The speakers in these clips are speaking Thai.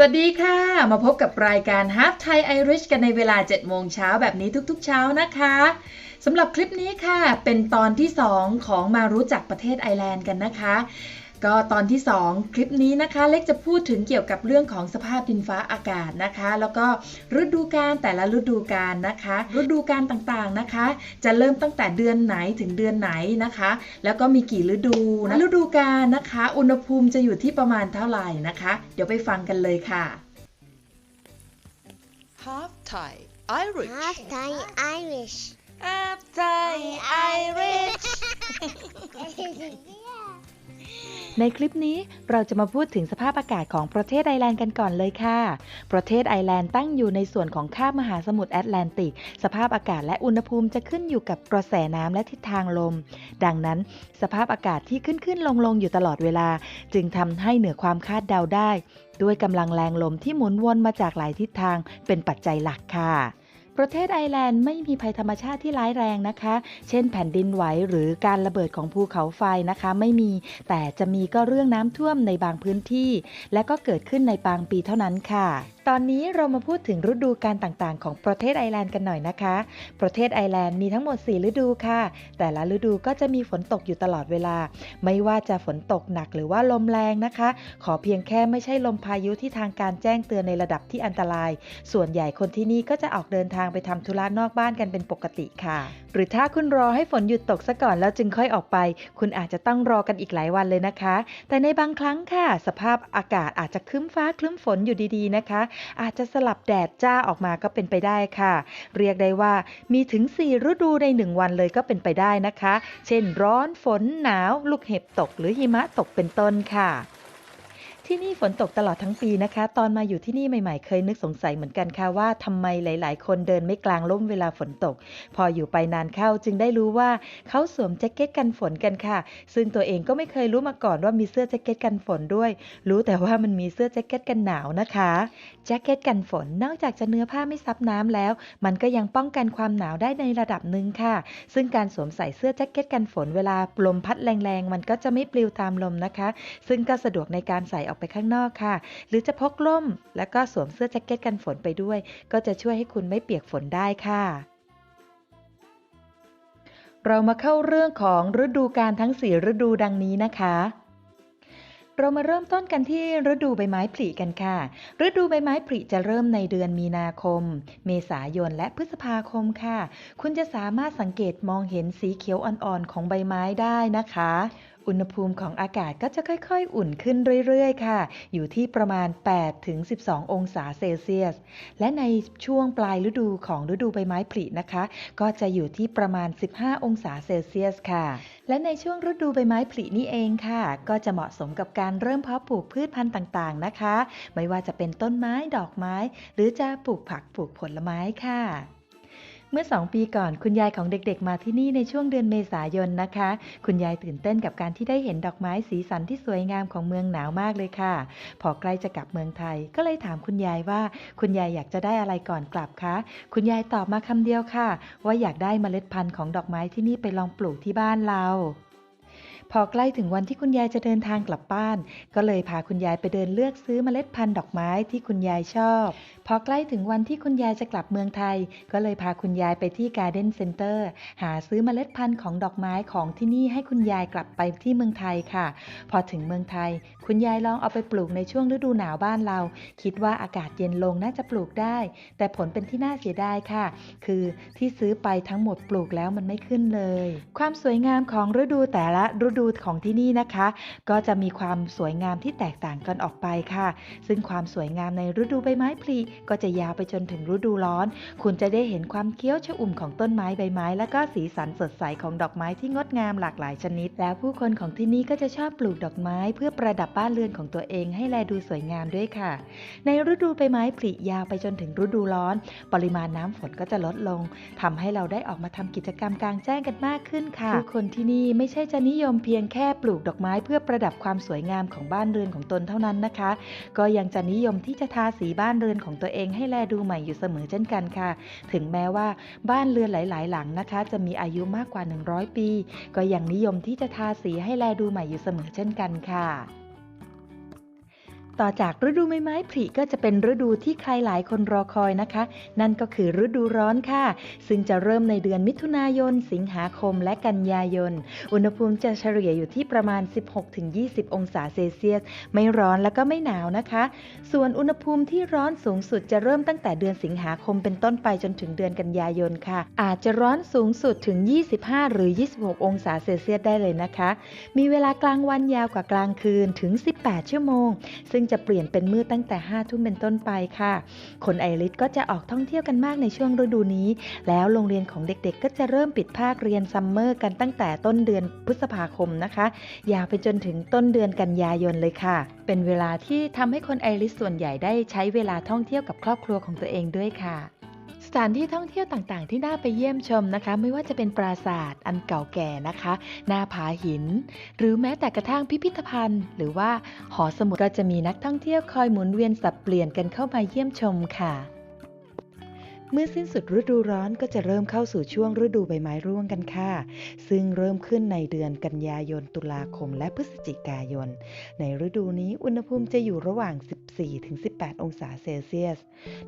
วัสดีค่ะ มาพบกับรายการ Half Thai Irish กันในเวลา 7 โมงเช้าแบบนี้ทุกๆ เช้านะคะสำหรับคลิปนี้ค่ะ เป็นตอนที่ 2 ของมารู้จักประเทศไอร์แลนด์กันนะคะ ก็ตอนที่ 2 คลิปนี้นะคะ เล็กจะพูดถึงเกี่ยวกับเรื่องของสภาพดินฟ้าอากาศนะคะ แล้วก็ฤดูกาลแต่ละฤดูกาลนะคะ ฤดูกาลต่างๆนะคะ จะเริ่มตั้งแต่เดือนไหนถึงเดือนไหนนะคะ แล้วก็มีกี่ฤดูนะฤดูกาลนะคะ อุณหภูมิจะอยู่ที่ประมาณเท่าไหร่นะคะ เดี๋ยวไปฟังกันเลยค่ะ Half Thai Irish Half Thai Irish. Half Thai Irish ในคลิปนี้เราจะมาพูดถึงสภาพอากาศของประเทศไอร์แลนด์กันก่อนเลยค่ะ ประเทศไอร์แลนด์ตั้งอยู่ในส่วนของคาบมหาสมุทรแอตแลนติก สภาพอากาศและอุณหภูมิจะขึ้นอยู่กับกระแสน้ำและทิศทางลม ดังนั้น สภาพอากาศที่ขึ้นขึ้นลงลงอยู่ตลอดเวลา จึงทำให้เหนือความคาดเดาได้ ด้วยกำลังแรงลมที่หมุนวนมาจากหลายทิศทางเป็นปัจจัยหลักค่ะ ประเทศไอร์แลนด์ไม่มีภัยธรรมชาติที่ร้ายแรงนะคะ เช่นแผ่นดินไหวหรือการระเบิดของภูเขาไฟนะคะ ไม่มี แต่จะมีก็เรื่องน้ำท่วมในบางพื้นที่ และก็เกิดขึ้นในบางปีเท่านั้นค่ะตอนนี้เรามาพูดถึงฤดูการต่างๆ ของประเทศไอร์แลนด์กันหน่อยนะคะ ประเทศไอร์แลนด์มีทั้งหมด 4 ฤดูค่ะ แต่ละฤดูก็จะมีฝนตกอยู่ตลอดเวลา ไม่ว่าจะฝนตกหนักหรือว่าลมแรงนะคะ ขอเพียงแค่ไม่ใช่ลมพายุที่ทางการแจ้งเตือนในระดับที่อันตราย ส่วนใหญ่คนที่นี่ก็จะออกเดินทางไปทำธุระนอกบ้านกันเป็นปกติค่ะ หรือถ้าคุณรอให้ฝนหยุดตกซะก่อนแล้วจึงค่อยออกไป คุณอาจจะต้องรอกันอีกหลายวันเลยนะคะ แต่ในบางครั้งค่ะ สภาพอากาศอาจจะคลึ้มฟ้าคลึ้มฝนอยู่ดีๆนะคะอาจจะสลับแดดจ้าออกมาก็เป็นไปได้ค่ะ เรียกได้ว่ามีถึง 4 ฤดูใน 1 วันเลยก็เป็นไปได้นะคะ เช่นร้อนฝนหนาว ลูกเห็บตกหรือหิมะตกเป็นต้นค่ะ ที่นี่ฝนตกตลอดทั้งปีนะคะ ตอนมาอยู่ที่นี่ใหม่ๆ เคยนึกสงสัยเหมือนกันค่ะว่าทำไมหลาย ๆ คนเดินไม่กลางร่มเวลาฝนตก พออยู่ไปนานเข้าจึงได้รู้ว่าเขาสวมแจ็คเก็ตกันฝนกันค่ะ ซึ่งตัวเองก็ไม่เคยรู้มาก่อนว่ามีเสื้อแจ็คเก็ตกันฝนด้วย รู้แต่ว่ามันมีเสื้อแจ็คเก็ตกันหนาวนะคะแจ็คเก็ตกันฝนนอกจากจะเนื้อผ้าไม่ซับน้ำแล้ว มันก็ยังป้องกันความหนาวได้ในระดับหนึ่งค่ะ ซึ่งการสวมใส่เสื้อแจ็คเก็ตกันฝนเวลาลมพัดแรงๆมันก็จะไม่ปลิวตามลมนะคะ ซึ่งก็สะดวกในการใส่ออกไปข้างนอกค่ะ หรือจะพกร่ม แล้วก็สวมเสื้อแจ็คเก็ตกันฝนไปด้วย ก็จะช่วยให้คุณไม่เปียกฝนได้ค่ะเรามาเข้าเรื่องของฤดูกาลทั้ง 4 ฤดูดังนี้นะคะ เรามาเริ่มต้นกันที่ฤดูใบไม้ผลิกันค่ะ ฤดูใบไม้ผลิจะเริ่มในเดือนมีนาคม เมษายนและพฤษภาคมค่ะ คุณจะสามารถสังเกตมองเห็นสีเขียวอ่อนๆของใบไม้ได้นะคะ อุณหภูมิของอากาศก็จะค่อยๆ อุ่นขึ้นเรื่อยๆ ค่ะ อยู่ที่ประมาณ 8 ถึง 12 องศาเซลเซียส และในช่วงปลายฤดูของฤดูใบไม้ผลินะคะ ก็จะอยู่ที่ประมาณ 15 องศาเซลเซียสค่ะ และในช่วงฤดูใบไม้ผลินี่เองค่ะ ก็จะเหมาะสมกับการเริ่มเพาะปลูกพืชพันธุ์ต่างๆ นะคะ ไม่ว่าจะเป็นต้นไม้ ดอกไม้ หรือจะปลูกผัก ปลูกผลไม้ค่ะ เมื่อ 2 ปีก่อนคุณยายของเด็กๆ มาที่นี่ในช่วงเดือนเมษายนนะคะ คุณยายตื่นเต้นกับการที่ได้เห็นดอกไม้สีสันที่สวยงามของเมืองหนาวมากเลยค่ะ พอใกล้จะกลับเมืองไทย ก็เลยถามคุณยายว่า คุณยายอยากจะได้อะไรก่อนกลับคะ คุณยายตอบมาคำเดียวค่ะ ว่าอยากได้เมล็ดพันธุ์ของดอกไม้ที่นี่ไปลองปลูกที่บ้านเรา พอใกล้ถึงวันที่คุณยายจะเดินทางกลับบ้าน ก็เลยพาคุณยายไปเดินเลือกซื้อเมล็ดพันธุ์ดอกไม้ที่คุณยายชอบ พอใกล้ถึงวันที่คุณยายจะกลับเมืองไทย ก็เลยพาคุณยายไปที่ Garden Center หาซื้อเมล็ดพันธุ์ของดอกไม้ของที่นี่ให้คุณยายกลับไปที่เมืองไทยค่ะ พอถึงเมืองไทย คุณยายลองเอาไปปลูกในช่วงฤดูหนาวบ้านเรา คิดว่าอากาศเย็นลงน่าจะปลูกได้ แต่ผลเป็นที่น่าเสียดายค่ะ คือที่ซื้อไปทั้งหมดปลูกแล้วมันไม่ขึ้นเลย ความสวยงามของฤดูแต่ละฤดูดูของที่นี่นะคะ ก็จะมีความสวยงามที่แตกต่างกันออกไปค่ะ ซึ่งความสวยงามในฤดูใบไม้ผลิก็จะยาวไปจนถึงฤดูร้อน คุณจะได้เห็นความเคี้ยวชอุ่มของต้นไม้ใบไม้ และก็สีสันสดใสของดอกไม้ที่งดงามหลากหลายชนิด แล้วผู้คนของที่นี่ก็จะชอบปลูกดอกไม้ เพื่อประดับบ้านเรือนของตัวเองให้แลดูสวยงามด้วยค่ะ ในฤดูใบไม้ผลิยาวไปจนถึงฤดูร้อน ปริมาณน้ำฝนก็จะลดลงทำให้เราได้ออกมาทำกิจกรรมกลางแจ้งกันมากขึ้นค่ะผู้คนที่นี่ไม่ใช่จะนิยมเพียงแค่ปลูกดอกไม้เพื่อประดับความสวยงามของบ้านเรือนของตนเท่านั้นนะคะ ก็ยังจะนิยมที่จะทาสีบ้านเรือนของตัวเองให้แลดูใหม่อยู่เสมอเช่นกันค่ะ ถึงแม้ว่าบ้านเรือนหลาย ๆ หลังนะคะ จะมีอายุมากกว่า 100 ปี ก็ยังนิยมที่จะทาสีให้แลดูใหม่อยู่เสมอเช่นกันค่ะ ต่อจากฤดูใบไม้ผลิก็จะเป็นฤดูที่ใครหลายคนรอคอยนะคะ นั่นก็คือฤดูร้อนค่ะ ซึ่งจะเริ่มในเดือนมิถุนายน สิงหาคมและกันยายน อุณหภูมิจะเฉลี่ยอยู่ที่ประมาณ 16-20 องศาเซลเซียส ไม่ร้อนแล้วก็ไม่หนาวนะคะ ส่วนอุณหภูมิที่ร้อนสูงสุดจะเริ่มตั้งแต่เดือนสิงหาคมเป็นต้นไปจนถึงเดือนกันยายนค่ะ อาจจะร้อนสูงสุดถึง 25 หรือ 26 องศาเซลเซียสได้เลยนะคะ มีเวลากลางวันยาวกว่ากลางคืนถึง 18 ชั่วโมง ซึ่งจะเปลี่ยนเป็นมืดตั้งแต่5ทุ่มเป็นต้นไปค่ะ คนไอริสก็จะออกท่องเที่ยวกันมากในช่วงฤดูนี้ แล้วโรงเรียนของเด็กๆ ก็จะเริ่มปิดภาคเรียนซัมเมอร์กันตั้งแต่ต้นเดือนพฤษภาคมนะคะ ยาวไปจนถึงต้นเดือนกันยายนเลยค่ะ เป็นเวลาที่ทำให้คนไอริสส่วนใหญ่ได้ใช้เวลาท่องเที่ยวกับครอบครัวของตัวเองด้วยค่ะ สถานที่ท่องเที่ยวต่างๆ ที่น่าไปเยี่ยมชมนะคะ ไม่ว่าจะเป็นปราสาทอันเก่าแก่นะคะ หน้าผาหิน หรือแม้แต่กระทั่งพิพิธภัณฑ์ หรือว่าหอสมุดก็จะมีนักท่องเที่ยวคอยหมุนเวียนสับเปลี่ยนกันเข้ามาเยี่ยมชมค่ะ เมื่อสิ้นสุดฤดูร้อนก็จะเริ่มเข้าสู่ช่วงฤดูใบไม้ร่วงกันค่ะ ซึ่งเริ่มขึ้นในเดือนกันยายน ตุลาคม และพฤศจิกายน ในฤดูนี้อุณหภูมิจะอยู่ระหว่าง 14-18 องศาเซลเซียส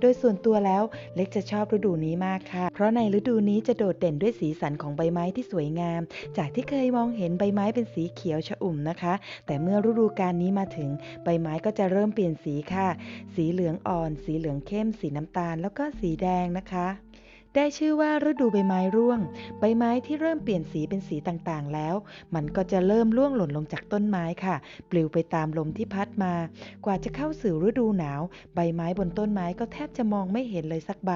โดยส่วนตัวแล้วเล็กจะชอบฤดูนี้มากค่ะ เพราะในฤดูนี้จะโดดเด่นด้วยสีสันของใบไม้ที่สวยงาม จากที่เคยมองเห็นใบไม้เป็นสีเขียวชอุ่มนะคะ แต่เมื่อฤดูกาลนี้มาถึงใบไม้ก็จะเริ่มเปลี่ยนสีค่ะ สีเหลืองอ่อน สีเหลืองเข้ม สีน้ำตาล แล้วก็สีแดงนะคะ ได้ชื่อว่าฤดูใบไม้ร่วง ใบไม้ที่เริ่มเปลี่ยนสีเป็นสีต่างๆ แล้ว มันก็จะเริ่มร่วงหล่นลงจากต้นไม้ค่ะ ปลิวไปตามลมที่พัดมา กว่าจะเข้าสู่ฤดูหนาว ใบไม้บนต้นไม้ก็แทบจะมองไม่เห็นเลยสักใบ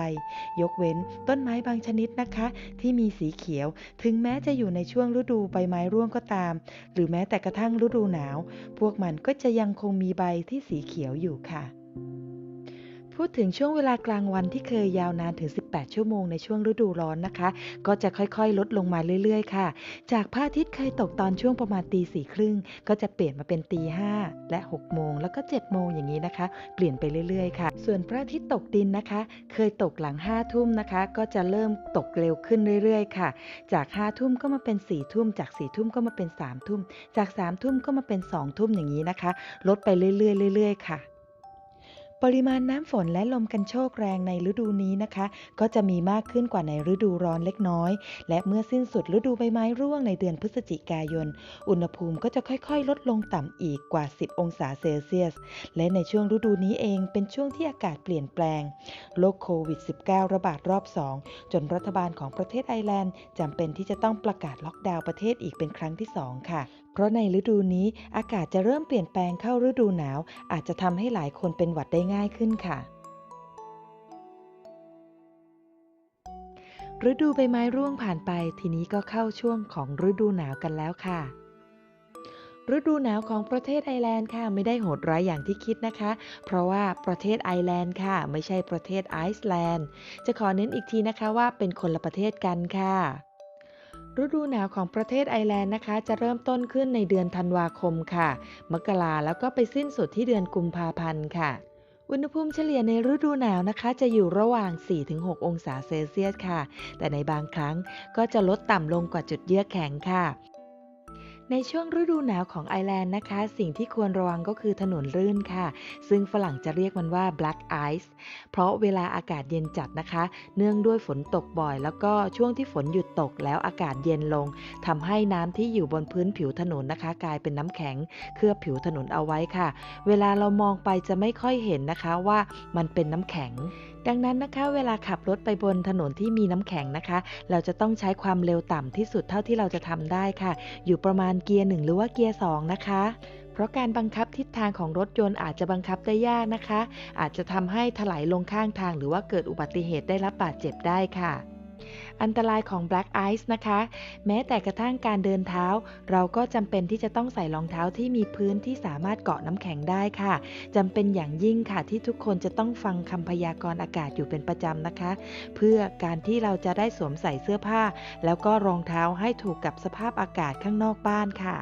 ยกเว้นต้นไม้บางชนิดนะคะ ที่มีสีเขียว ถึงแม้จะอยู่ในช่วงฤดูใบไม้ร่วงก็ตาม หรือแม้แต่กระทั่งฤดูหนาว พวกมันก็จะยังคงมีใบที่สีเขียวอยู่ค่ะ พูดถึงช่วงเวลากลางวันที่เคยยาวนานถึง 18 ชั่วโมงในช่วงฤดูร้อนนะคะ ก็จะค่อยๆ ลดลงมาเรื่อยๆ ค่ะ จากพระอาทิตย์เคยตกตอนช่วงประมาณตีสี่ครึ่งก็จะเปลี่ยนมาเป็นตีห้าและ 6 โมง แล้วก็ 7 โมงอย่างนี้นะคะ เปลี่ยนไปเรื่อยๆ ค่ะ ส่วนพระอาทิตย์ตกดินนะคะ เคยตกหลัง5ทุ่มนะคะ ก็จะเริ่มตกเร็วขึ้นเรื่อยๆ ค่ะ จาก5ทุ่มก็มาเป็น4ทุ่ม จาก4ทุ่มก็มาเป็น3ทุ่ม จาก3ทุ่มก็มาเป็น2ทุ่มอย่างนี้นะคะ ลดไปเรื่อยๆ เรื่อยๆ ค่ะ ปริมาณน้ำฝนและลมกันโชกแรงในฤดูนี้นะคะ ก็จะมีมากขึ้นกว่าในฤดูร้อนเล็กน้อย และเมื่อสิ้นสุดฤดูใบไม้ร่วงในเดือนพฤศจิกายน อุณหภูมิก็จะค่อยๆ ลดลงต่ำอีกกว่า 10 องศาเซลเซียส และในช่วงฤดูนี้เองเป็นช่วงที่อากาศเปลี่ยนแปลงโรคโควิด -19 ระบาดรอบ 2 จนรัฐบาลของประเทศไอร์แลนด์จำเป็นที่จะต้องประกาศล็อกดาวน์ประเทศอีกเป็นครั้งที่ 2 ค่ะ เพราะในฤดูนี้อากาศจะเริ่มเปลี่ยนแปลงเข้าฤดูหนาว อาจจะทำให้หลายคนเป็นหวัดได้ง่ายขึ้นค่ะ ฤดูใบไม้ร่วงผ่านไปทีนี้ก็เข้าช่วงของฤดูหนาวกันแล้วค่ะฤดูหนาวของประเทศไอร์แลนด์ค่ะไม่ได้โหดร้ายอย่างที่คิดนะคะ เพราะว่าประเทศไอร์แลนด์ค่ะ ไม่ใช่ประเทศไอซ์แลนด์ จะขอเน้นอีกทีนะคะว่าเป็นคนละประเทศกันค่ะ ฤดูหนาวของประเทศไอร์แลนด์นะคะ จะเริ่มต้นขึ้นในเดือนธันวาคมค่ะ มกราแล้วก็ไปสิ้นสุดที่เดือนกุมภาพันธ์ค่ะ อุณหภูมิเฉลี่ยในฤดูหนาวนะคะ จะอยู่ระหว่าง 4-6 องศาเซลเซียสค่ะ แต่ในบางครั้งก็จะลดต่ำลงกว่าจุดเยือกแข็งค่ะ ในช่วงฤดูหนาวของไอร์แลนด์นะคะ สิ่งที่ควรระวังก็คือถนนลื่นค่ะ ซึ่งฝรั่งจะเรียกมันว่า black ice เพราะเวลาอากาศเย็นจัดนะคะ เนื่องด้วยฝนตกบ่อย แล้วก็ช่วงที่ฝนหยุดตกแล้วอากาศเย็นลงทำให้น้ำที่อยู่บนพื้นผิวถนนนะคะ กลายเป็นน้ำแข็ง เคลือบผิวถนนเอาไว้ค่ะ เวลาเรามองไปจะไม่ค่อยเห็นนะคะว่ามันเป็นน้ำแข็ง ดังนั้นนะคะ เวลาขับรถไปบนถนนที่มีน้ำแข็งนะคะ เราจะต้องใช้ความเร็วต่ำที่สุดเท่าที่เราจะทำได้ค่ะ อยู่ประมาณเกียร์หนึ่งหรือว่าเกียร์สองนะคะเพราะการบังคับทิศทางของรถยนต์อาจจะบังคับได้ยากนะคะ อาจจะทำให้ถลายลงข้างทาง หรือว่าเกิดอุบัติเหตุได้รับบาดเจ็บได้ค่ะ อันตรายของ Black Ice นะคะ แม้แต่กระทั่งการเดินเท้า เราก็จำเป็นที่จะต้องใส่รองเท้าที่มีพื้นที่สามารถเกาะน้ำแข็งได้ค่ะจำเป็นอย่างยิ่งค่ะที่ทุกคนจะต้องฟังคำพยากรณ์อากาศอยู่เป็นประจำนะคะ เพื่อการที่เราจะได้สวมใส่เสื้อผ้า แล้วก็รองเท้าให้ถูกกับสภาพอากาศข้างนอกบ้านค่ะ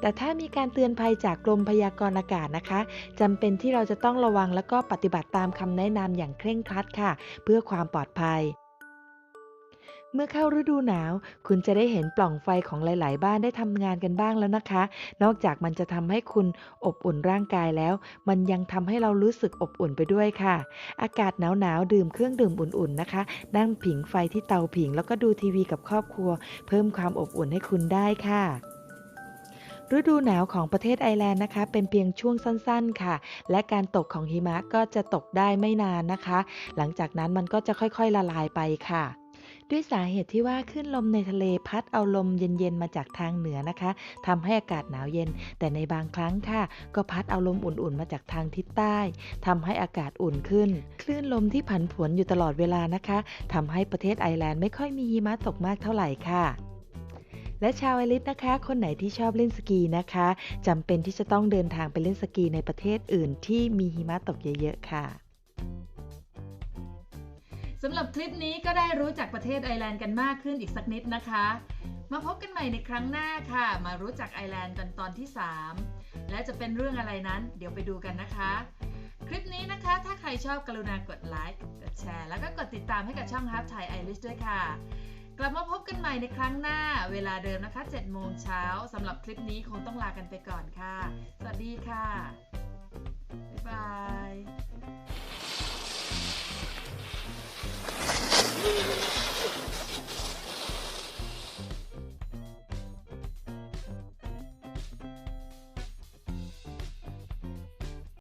แต่ถ้ามีการเตือนภัยจากกรมพยากรณ์อากาศนะคะจำเป็นที่เราจะต้องระวังแล้วก็ปฏิบัติตามคำแนะนำอย่างเคร่งครัดค่ะ เพื่อความปลอดภัย เมื่อเข้าฤดูหนาว คุณจะได้เห็นปล่องไฟของหลาย ๆ บ้านได้ทำงานกันบ้างแล้วนะคะ นอกจากมันจะทำให้คุณอบอุ่นร่างกายแล้ว มันยังทำให้เรารู้สึกอบอุ่นไปด้วยค่ะ อากาศหนาว ๆ ดื่มเครื่องดื่มอุ่น ๆ นะคะ นั่งผิงไฟที่เตาผิง แล้วก็ดูทีวีกับครอบครัว เพิ่มความอบอุ่นให้คุณได้ค่ะฤดูหนาวของประเทศไอร์แลนด์นะคะ เป็นเพียงช่วงสั้นๆค่ะ และการตกของหิมะก็จะตกได้ไม่นานนะคะ หลังจากนั้นมันก็จะค่อยๆละลายไปค่ะ ด้วยสาเหตุที่ว่าคลื่นลมในทะเลพัดเอาลมเย็นๆมาจากทางเหนือนะคะทำให้อากาศหนาวเย็น แต่ในบางครั้งค่ะ ก็พัดเอาลมอุ่นๆมาจากทางทิศใต้ทำให้อากาศอุ่นขึ้น คลื่นลมที่ผันผวนอยู่ตลอดเวลานะคะทำให้ประเทศไอร์แลนด์ไม่ค่อยมีหิมะตกมากเท่าไหร่ค่ะและชาวไอริสนะคะ คนไหนที่ชอบเล่นสกีนะคะจำเป็นที่จะต้องเดินทางไปเล่นสกีในประเทศอื่นที่มีหิมะตกเยอะๆค่ะ สำหรับคลิปนี้ก็ได้รู้จักประเทศไอร์แลนด์กันมากขึ้นอีกสักนิดนะคะ มาพบกันใหม่ในครั้งหน้าค่ะ มารู้จักไอร์แลนด์กันตอนที่ 3 และจะเป็นเรื่องอะไรนั้น เดี๋ยวไปดูกันนะคะ คลิปนี้นะคะ ถ้าใครชอบกรุณากดไลค์กดแชร์ แล้วก็กดติดตามให้กับช่อง Half Thai Irish ด้วยค่ะ กลับมาพบกันใหม่ในครั้งหน้า เวลาเดิมนะคะ7โมงเช้าสำหรับคลิปนี้คงต้องลากันไปก่อนค่ะ สวัสดีค่ะบ๊ายบาย Thank you.